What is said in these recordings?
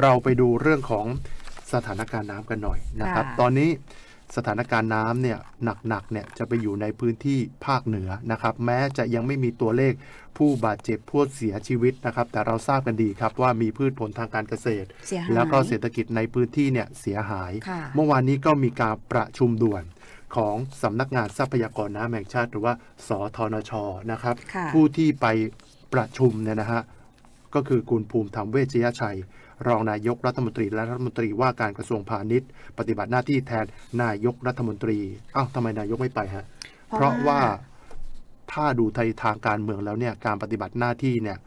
เราไปดูเรื่องของสถานการณ์น้ำกันหน่อยนะครับ ค่ะตอนนี้สถานการณ์น้ำเนี่ยหนักๆเนี่ยจะไปอยู่ในพื้นที่ภาคเหนือนะครับ แม้จะยังไม่มีตัวเลขผู้บาดเจ็บผู้เสียชีวิตนะครับ แต่เราทราบกันดีครับว่ามีพืชผลทางการเกษตร เสียหาย แล้วก็เศรษฐกิจในพื้นที่เนี่ยเสียหาย ค่ะ เมื่อวานนี้ก็มีการประชุมด่วนของสำนักงานทรัพยากรน้ำแห่งชาติ หรือว่าสทนชนะครับ ค่ะ ผู้ที่ไปประชุมเนี่ยนะฮะก็คือคุณภูมิธรรมเวชยชัย รองนายกรัฐมนตรีและรัฐมนตรีว่าการกระทรวงพาณิชย์ ปฏิบัติหน้าที่แทนนายกรัฐมนตรีอ้าวทำไมนายกไม่ไปฮะเพราะว่าถ้าดูไทยทางการเมืองแล้วเนี่ยการปฏิบัติหน้าที่เนี่ย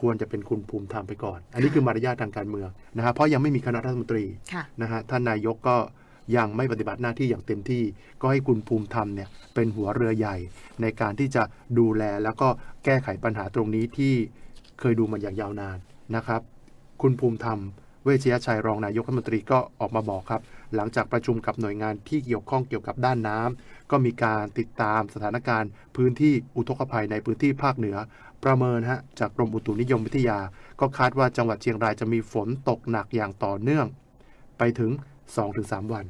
ควรจะเป็นคุณภูมิธรรมไปก่อน อันนี้คือมารยาททางการเมืองนะฮะเพราะยังไม่มีคณะรัฐมนตรีค่ะนะฮะท่านนายกก็ยังไม่ปฏิบัติหน้าที่อย่างเต็มที่ ก็ให้คุณภูมิธรรมเนี่ยเป็นหัวเรือใหญ่ ในการที่จะดูแลแล้วก็แก้ไขปัญหาตรงนี้ที่เคยดูมาอย่างยาวนานนะครับ คุณภูมิธรรม เวชยชัยรองนายกรัฐมนตรีก็ออกมาบอกครับ หลังจากประชุมกับหน่วยงานที่เกี่ยวข้องเกี่ยวกับด้านน้ำก็มีการติดตามสถานการณ์ พื้นที่อุทกภัยในพื้นที่ภาคเหนือ ประเมินฮะจากกรมอุตุนิยมวิทยา ก็คาดว่าจังหวัดเชียงรายจะมีฝนตกหนักอย่างต่อเนื่อง ไปถึง 2-3 วัน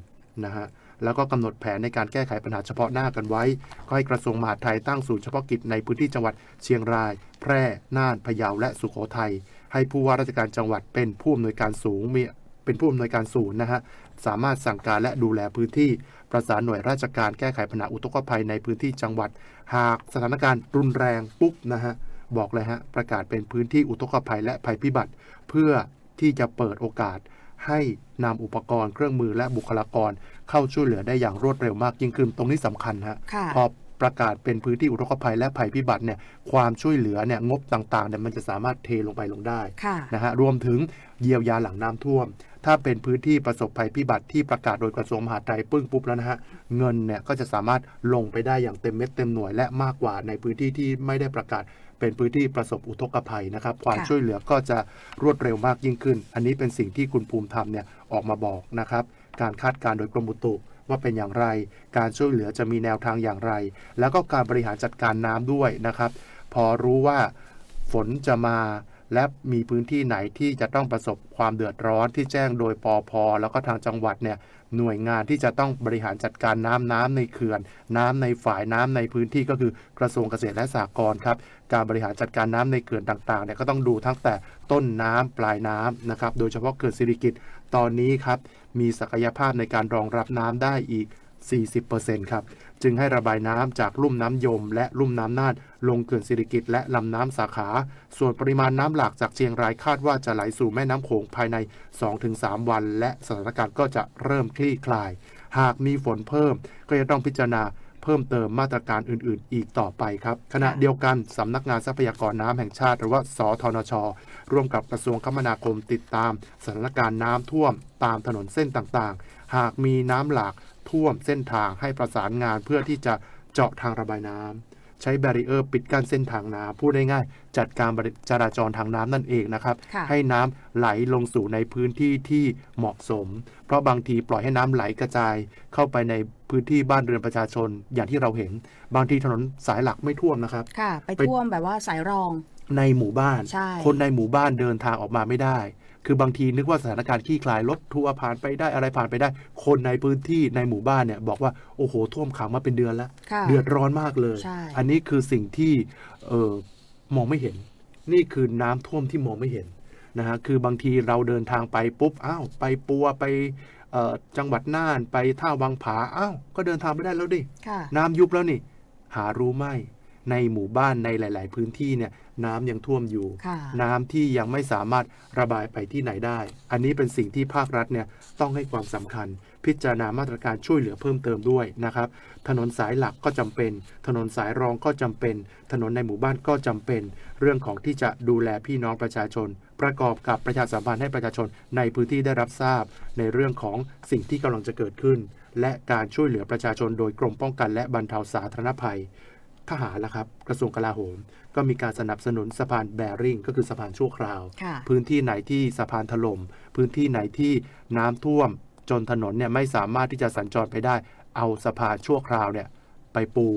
นะฮะแล้วก็กำหนดแผนในการแก้ไขปัญหาเฉพาะหน้ากันไว้ ก็ให้กระทรวงมหาดไทยตั้งศูนย์เฉพาะกิจในพื้นที่จังหวัดเชียงราย แพร่ น่าน พะเยา และสุโขทัย ให้ผู้ว่าราชการจังหวัดเป็นผู้อำนวยการสูงมีเป็นผู้อำนวยการศูนย์นะฮะสามารถสั่งการและดูแลพื้นที่ประสานหน่วยราชการแก้ไขปัญหาอุทกภัยในพื้นที่จังหวัด หากสถานการณ์รุนแรงปุ๊บนะฮะบอกเลยฮะประกาศเป็นพื้นที่อุทกภัยและภัยพิบัติ เพื่อที่จะเปิดโอกาสให้นำอุปกรณ์เครื่องมือและบุคลากร เข้าช่วยเหลือได้อย่างรวดเร็วมากยิ่งขึ้น ตรงนี้สำคัญฮะค่ะพอ ประกาศเป็นพื้นที่อุทกภัยและภัยพิบัติเนี่ยความช่วยเหลือเนี่ยงบต่างๆเนี่ยมันจะสามารถเทลงไปลงได้ค่ะนะฮะรวมถึงเยียวยาหลังน้ำท่วม ถ้าเป็นพื้นที่ประสบภัยพิบัติที่ประกาศโดยกระทรวงมหาดไทยปึ้งปุ๊บแล้วนะฮะเงินเนี่ยก็จะสามารถลงไปได้อย่างเต็มเม็ดเต็มหน่วยและมากกว่าในพื้นที่ที่ไม่ได้ประกาศเป็นพื้นที่ประสบอุทกภัยนะครับ ความค่ะช่วยเหลือก็จะรวดเร็วมากยิ่งขึ้น อันนี้เป็นสิ่งที่คุณภูมิธรรมเนี่ยออกมาบอกนะครับ การคาดการณ์โดยกรมอุตุ ว่าเป็นอย่างไร การช่วยเหลือจะมีแนวทางอย่างไร แล้วก็การบริหารจัดการน้ำด้วยนะครับ พอรู้ว่าฝนจะมาและมีพื้นที่ไหนที่จะต้องประสบความเดือดร้อนที่แจ้งโดยปอพแล้วก็ทางจังหวัดเนี่ยหน่วยงานที่จะต้องบริหารจัดการน้ำน้ำในเขื่อน น้ำในฝ่ายน้ำในพื้นที่ก็คือกระทรวงเกษตรและสหกรณ์ครับการบริหารจัดการน้ำในเขื่อนต่างๆเนี่ยก็ต้องดูทั้งแต่ต้นน้ำปลายน้ำนะครับโดยเฉพาะเขื่อนสิริกิตตอนนี้ครับ มีศักยภาพในการรองรับน้ำได้อีก 40%ครับ จึงให้ระบายน้ำจากลุ่มน้ำยม และลุ่มน้ำน่านลงเขื่อนสิริกิตและลำน้ำสาขา ส่วนปริมาณน้ำหลากจากเชียงรายคาดว่าจะไหลสู่แม่น้ำโขงภายใน 2-3 วัน และสถานการณ์ก็จะเริ่มคลี่คลาย หากมีฝนเพิ่มก็จะต้องพิจารณา เพิ่มเติมมาตรการอื่น ๆ อีกต่อไปครับ ขณะเดียวกันสำนักงานทรัพยากรน้ำแห่งชาติ หรือว่าสทนช ร่วมกับกระทรวงคมนาคมติดตามสถานการณ์น้ำท่วมตามถนนเส้นต่างๆ หากมีน้ำหลากท่วมเส้นทางให้ประสานงานเพื่อที่จะเจาะทางระบายน้ำใช้แบรีเออร์ปิดกั้นเส้นทางน้ำพูดง่ายๆจัดการบริจราจรทางน้ำนั่นเองนะครับค่ะให้น้ำไหลลงสู่ในพื้นที่ที่เหมาะสม เพราะบางทีปล่อยให้น้ำไหลกระจายเข้าไปใน พื้นที่บ้านเรือนประชาชนอย่างที่เราเห็น บางทีถนนสายหลักไม่ท่วมนะครับ ค่ะไปไปท่วมแบบว่าสายรอง ในหมู่บ้าน ใช่ คนในหมู่บ้านเดินทางออกมาไม่ได้ คือบางทีนึกว่าสถานการณ์คลี่คลายรถทัวร์ผ่านไปได้อะไรผ่านไปได้ คนในพื้นที่ในหมู่บ้านเนี่ยบอกว่าโอ้โหท่วมขังมาเป็นเดือนแล้ว ค่ะเดือดร้อนมากเลย ใช่ อันนี้คือสิ่งที่เออมองไม่เห็น นี่คือน้ำท่วมที่มองไม่เห็นนะฮะคือบางทีเราเดินทางไปปุ๊บอ้าวไปปัวไปเอ่อ จังหวัดน่านไปท่าวังผาอ้าวก็เดินทางไม่ได้แล้วดิค่ะน้ำยุบแล้วนี่ หารู้ไหม ในหมู่บ้านในหลาย ๆ พื้นที่เนี่ยน้ำยังท่วมอยู่ค่ะน้ำที่ยังไม่สามารถระบายไปที่ไหนได้ อันนี้เป็นสิ่งที่ภาครัฐเนี่ยต้องให้ความสำคัญ พิจารณามาตรการช่วยเหลือเพิ่มเติมด้วยนะครับ ถนนสายหลักก็จำเป็น ถนนสายรองก็จำเป็น ถนนในหมู่บ้านก็จำเป็น เรื่องของที่จะดูแลพี่น้องประชาชน ประกอบกับประชาสัมพันธ์ให้ประชาชนในพื้นที่ได้รับทราบ ในเรื่องของสิ่งที่กำลังจะเกิดขึ้น และการช่วยเหลือประชาชนโดยกรมป้องกันและบรรเทาสาธารณภัย ทหารละครับ กระทรวงกลาโหม ก็มีการสนับสนุนสะพานแบริ่งก็คือสะพานชั่วคราวค่ะพื้นที่ไหนที่สะพานถล่มพื้นที่ไหนที่น้ำท่วม จนถนนเนี่ยไม่สามารถที่จะสัญจรไปได้ เอาสะพานชั่วคราวเนี่ยไปปู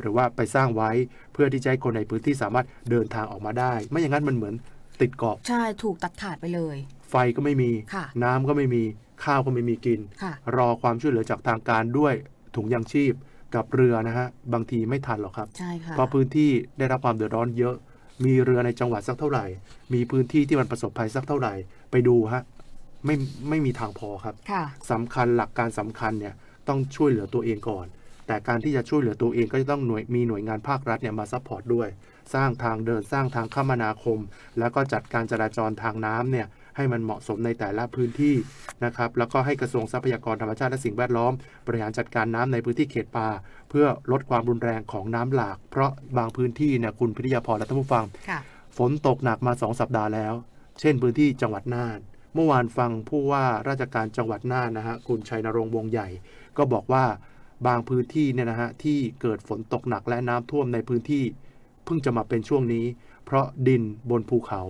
หรือว่าไปสร้างไว้เพื่อที่จะให้คนในพื้นที่สามารถเดินทางออกมาได้ ไม่อย่างนั้นมันเหมือนติดเกาะใช่ถูกตัดขาดไปเลย ไฟไฟก็ไม่มีค่ะน้ำก็ไม่มีข้าวก็ไม่มีกินค่ะรอความช่วยเหลือจากทางการด้วยถุงยางชีพ กับเรือนะฮะบางทีไม่ทันหรอกครับ ใช่ค่ะเพราะพื้นที่ได้รับความเดือดร้อนเยอะ มีเรือในจังหวัดสักเท่าไหร่ มีพื้นที่ที่มันประสบภัยสักเท่าไหร่ ไปดูฮะไม่ไม่มีทางพอครับค่ะสำคัญหลักการสำคัญเนี่ยต้องช่วยเหลือตัวเองก่อน แต่การที่จะช่วยเหลือตัวเองก็จะต้องหน่วยมีหน่วยงานภาครัฐเนี่ยมาซัพพอร์ตด้วย สร้างทางเดินสร้างทางคมนาคม แล้วก็จัดการจราจรทางน้ำเนี่ย ให้มันเหมาะสมในแต่ละพื้นที่นะครับแล้วก็ให้กระทรวงทรัพยากรธรรมชาติและสิ่งแวดล้อม บริหารจัดการน้ำในพื้นที่เขตป่า เพื่อลดความรุนแรงของน้ำหลาก เพราะบางพื้นที่เนี่ยคุณพิทยาพรและท่านผู้ฟังค่ะฝนตกหนักมาสองสัปดาห์แล้ว เช่นพื้นที่จังหวัดน่าน เมื่อวานฟังผู้ว่าราชการจังหวัดน่านนะฮะคุณชัยนรงค์วงใหญ่ ก็บอกว่าบางพื้นที่เนี่ยนะฮะที่เกิดฝนตกหนักและน้ำท่วมในพื้นที่ เพิ่งจะมาเป็นช่วงนี้ เพราะดินบนภูเขา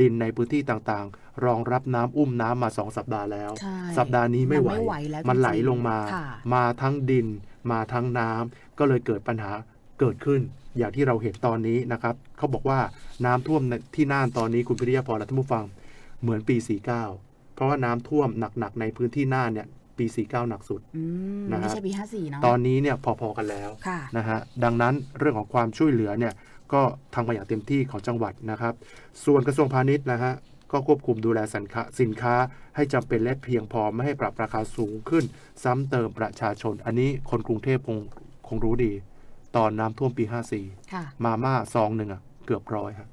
ดินในพื้นที่ต่างๆ รองรับน้ำอุ้มน้ำมาสองสัปดาห์แล้วใช่สัปดาห์นี้ไม่ไหวมันไม่ไหวแล้วมันไหลจริงๆลงมาค่ะมาทั้งดิน มาทั้งน้ำก็เลยเกิดปัญหาเกิดขึ้น อย่างที่เราเห็นตอนนี้นะครับเขาบอกว่าน้ำท่วมที่น่านตอนนี้คุณพิริยาพรและท่านผู้ฟังเหมือนปี 49 เพราะว่าน้ำท่วมหนักๆในพื้นที่น่านเนี่ยปี 49 หนักสุดอืมนะฮะไม่ใช่ปีห้าสี่เนาะตอนนี้เนี่ยพอๆกันแล้วค่ะนะฮะดังนั้นเรื่องของความช่วยเหลือเนี่ย ก็ทำมาอย่างเต็มที่ของจังหวัดนะครับ ส่วนกระทรวงพาณิชย์นะฮะก็ควบคุมดูแลสินค้าสินค้าให้จำเป็นและเพียงพอไม่ให้ปรับราคาสูงขึ้น ซ้ำเติมประชาชน อันนี้คนกรุงเทพคงคงรู้ดี ตอนน้ำท่วมปีค่ะ54 มาม่าซองหนึ่งอะเกือบร้อยครับ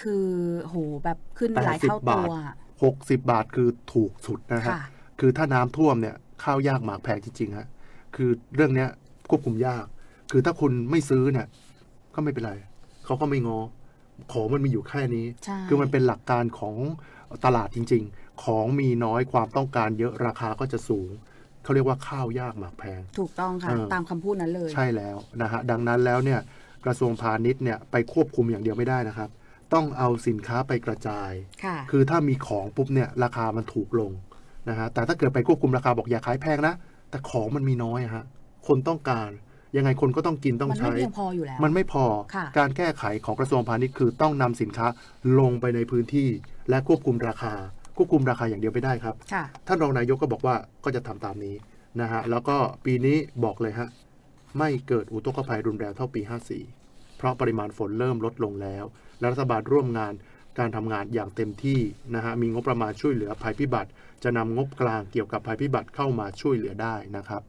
คือโหแบบขึ้นแปดหลายสิบเท่าบาตัทว60บาทคือถูกสุดนะฮะค่ะคือถ้าน้ำท่วมเนี่ยข้าวยากหมากแพงจริงๆฮะคือเรื่องเนี้ยควบคุมยาก คือถ้าคุณไม่ซื้อเนี่ยก็ไม่เป็นไร เขาก็ไม่งอ ของมันมีอยู่แค่นี้ใช่คือมันเป็นหลักการของตลาดจริง ๆ ของมีน้อยความต้องการเยอะราคาก็จะสูงเขาเรียกว่าข้าวยากหมากแพง ถูกต้องค่ะเออตามคำพูดนั้นเลย ใช่แล้วนะฮะดังนั้นแล้วเนี่ยกระทรวงพาณิชย์เนี่ยไปควบคุมอย่างเดียวไม่ได้นะครับ ต้องเอาสินค้าไปกระจายค่ะคือถ้ามีของปุ๊บเนี่ยราคามันถูกลงนะฮะแต่ถ้าเกิดไปควบคุมราคาบอกอย่าขายแพงนะ แต่ของมันมีน้อยอะฮะคนต้องการ ยังไงคนก็ต้องกินต้องมันใช้ไม่เพียงพออยู่แล้ว มันไม่พอค่ะการแก้ไขของกระทรวงพาณิชย์คือต้องนำสินค้าลงไปในพื้นที่ และควบคุมราคา ควบคุมราคาอย่างเดียวไม่ได้ครับค่ะท่านรองนายกก็บอกว่าก็จะทำตามนี้นะฮะ แล้วก็ปีนี้บอกเลยฮะ ไม่เกิดอุทกภัยรุนแรงเท่าปี 54 เพราะปริมาณฝนเริ่มลดลงแล้ว และรัฐบาลร่วมงานการทำงานอย่างเต็มที่นะฮะ มีงบประมาณช่วยเหลือภัยพิบัติ จะนำงบกลางเกี่ยวกับภัยพิบัติเข้ามาช่วยเหลือได้นะครับ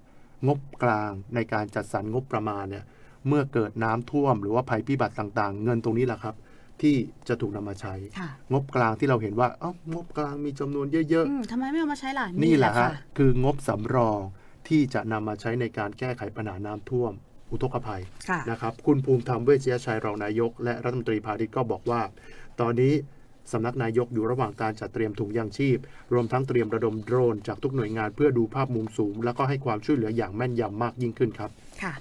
งบกลางในการจัดสรรงบประมาณเนี่ยเมื่อเกิดน้ำท่วมหรือว่าภัยพิบัติต่างๆ เงินตรงนี้แหละครับ ที่จะถูกนำมาใช้ค่ะงบกลางที่เราเห็นว่าเอ้างบกลางมีจำนวนเยอะอืมทำไมไม่เอามาใช้ล่ะๆนี่แหละฮะค่ะคืองบสำรองที่จะนำมาใช้ในการแก้ไขปัญหาน้ำท่วม อุทกภัยค่ะนะครับ คุณภูมิธรรมเวชยชัยรองนายก และรัฐมนตรีพาณิชย์ก็บอกว่า ตอนนี้ สำนักนายกอยู่ระหว่างการจัดเตรียมถุงยางชีพ รวมทั้งเตรียมระดมโดรนจากทุกหน่วยงานเพื่อดูภาพมุมสูง แล้วก็ให้ความช่วยเหลืออย่างแม่นยำมากยิ่งขึ้นครับ ค่ะ